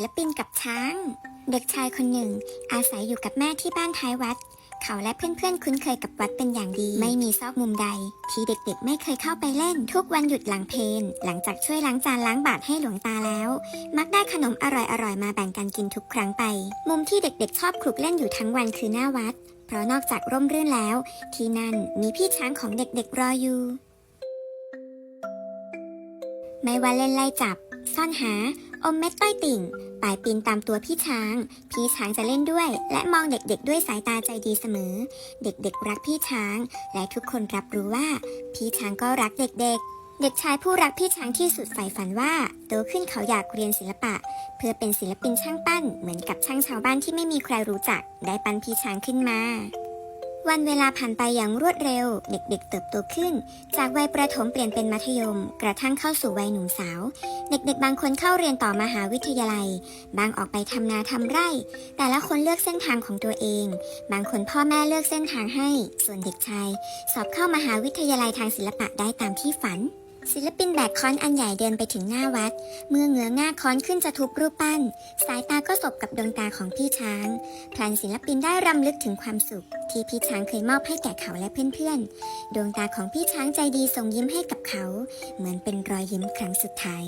ศิลปินกับช้าง เด็กชายคนหนึ่ง อาศัยอยู่กับแม่ที่บ้านท้ายวัด เขาและเพื่อนๆ คุ้นเคยกับวัดเป็นอย่างดี ไม่มีซอกมุมใด ที่เด็กๆ ไม่เคยเข้าไปเล่น ทุกวันหยุดหลังเพลนหลังจากช่วยล้างจานล้างบาตรให้หลวงตาแล้ว มักได้ขนมอร่อยๆ มาแบ่งกันกินทุกครั้งไป มุมที่เด็กๆ ชอบคลุกเล่นอยู่ทั้งวันคือหน้าวัด เพราะนอกจากร่มรื่นแล้ว ที่นั่นมีพี่ช้างของเด็กๆรออยู่ไม่ว่าเล่นไล่จับ ซ่อนหา อมเม็ดต้อยติ่ง ปายปีนตามตัวพี่ช้าง พี่ช้างจะเล่นด้วย และมองเด็กๆด้วยสายตาใจดีเสมอ เด็กๆรักพี่ช้าง และทุกคนรับรู้ว่า พี่ช้างก็รักเด็กๆเด็กชายผู้รักพี่ช้างที่สุดใฝ่ฝันว่า โตขึ้นเขาอยากเรียนศิลปะ เพื่อเป็นศิลปินช่างปั้น เหมือนกับช่างชาวบ้านที่ไม่มีใครรู้จัก ได้ปั้นพี่ช้างขึ้นมา วันเวลาผ่านไปอย่างรวดเร็ว เด็กๆ เติบโตขึ้น จากวัยประถมเปลี่ยนเป็นมัธยม กระทั่งเข้าสู่วัยหนุ่มสาว เด็กๆ บางคนเข้าเรียนต่อมหาวิทยาลัย บางออกไปทำนาทำไร่ แต่ละคนเลือกเส้นทางของตัวเอง บางคนพ่อแม่เลือกเส้นทางให้ ส่วนเด็กชาย สอบเข้ามหาวิทยาลัยทางศิลปะได้ตามที่ฝัน ศิลปินแบกค้อนอันใหญ่เดินไปถึงหน้าวัด เมื่อเงื้อง่าค้อนขึ้นจะทุบรูปปั้น สายตาก็สบกับดวงตาของพี่ช้าง พลันศิลปินได้รำลึกถึงความสุข ที่พี่ช้างเคยมอบให้แก่เขาและเพื่อนๆ ดวงตาของพี่ช้างใจดีส่งยิ้มให้กับเขา เหมือนเป็นรอยยิ้มครั้งสุดท้าย